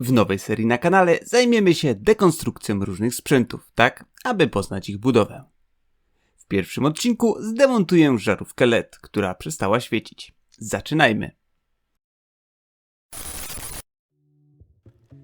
W nowej serii na kanale zajmiemy się dekonstrukcją różnych sprzętów, tak aby poznać ich budowę. W pierwszym odcinku zdemontuję żarówkę LED, która przestała świecić. Zaczynajmy!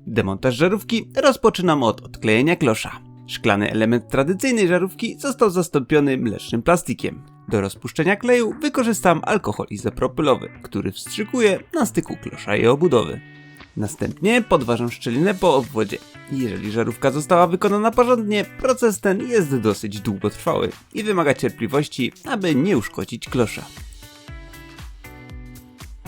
Demontaż żarówki rozpoczynam od odklejenia klosza. Szklany element tradycyjnej żarówki został zastąpiony mlecznym plastikiem. Do rozpuszczenia kleju wykorzystam alkohol izopropylowy, który wstrzykuje na styku klosza i obudowy. Następnie podważam szczelinę po obwodzie. Jeżeli żarówka została wykonana porządnie, proces ten jest dosyć długotrwały i wymaga cierpliwości, aby nie uszkodzić klosza.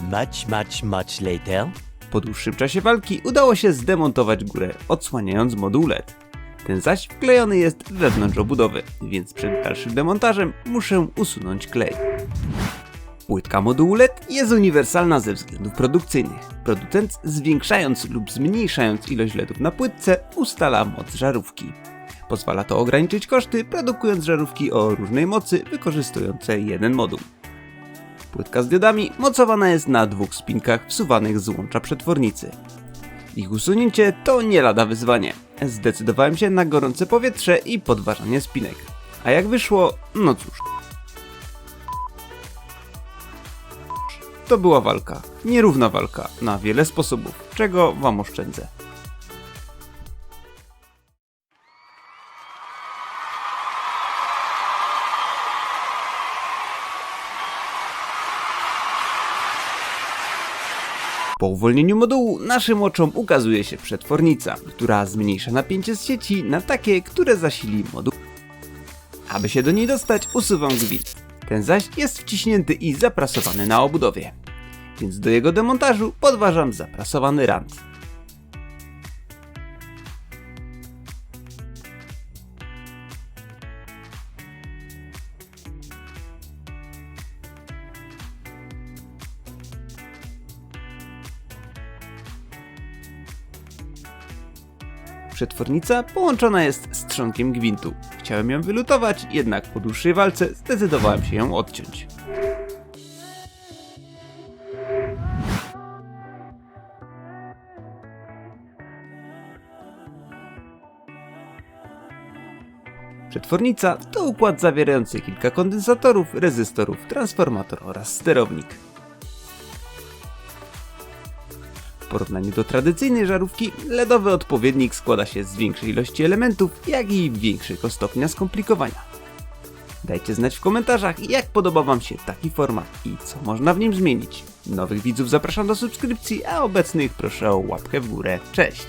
Much, much, much later. Po dłuższym czasie walki udało się zdemontować górę, odsłaniając moduł LED. Ten zaś wklejony jest wewnątrz obudowy, więc przed dalszym demontażem muszę usunąć klej. Płytka modułu LED jest uniwersalna ze względów produkcyjnych. Producent zwiększając lub zmniejszając ilość LEDów na płytce ustala moc żarówki. Pozwala to ograniczyć koszty, produkując żarówki o różnej mocy wykorzystujące jeden moduł. Płytka z diodami mocowana jest na dwóch spinkach wsuwanych z łącza przetwornicy. Ich usunięcie to nie lada wyzwanie. Zdecydowałem się na gorące powietrze i podważanie spinek. A jak wyszło, no cóż. To była walka. Nierówna walka, na wiele sposobów, czego wam oszczędzę. Po uwolnieniu modułu naszym oczom ukazuje się przetwornica, która zmniejsza napięcie z sieci na takie, które zasili moduł. Aby się do niej dostać, usuwam gwint. Ten zaś jest wciśnięty i zaprasowany na obudowie. Więc do jego demontażu podważam zaprasowany rant. Przetwornica połączona jest z trzonkiem gwintu. Chciałem ją wylutować, jednak po dłuższej walce zdecydowałem się ją odciąć. Przetwornica to układ zawierający kilka kondensatorów, rezystorów, transformator oraz sterownik. W porównaniu do tradycyjnej żarówki, LEDowy odpowiednik składa się z większej ilości elementów, jak i większego stopnia skomplikowania. Dajcie znać w komentarzach, jak podoba Wam się taki format i co można w nim zmienić. Nowych widzów zapraszam do subskrypcji, a obecnych proszę o łapkę w górę. Cześć!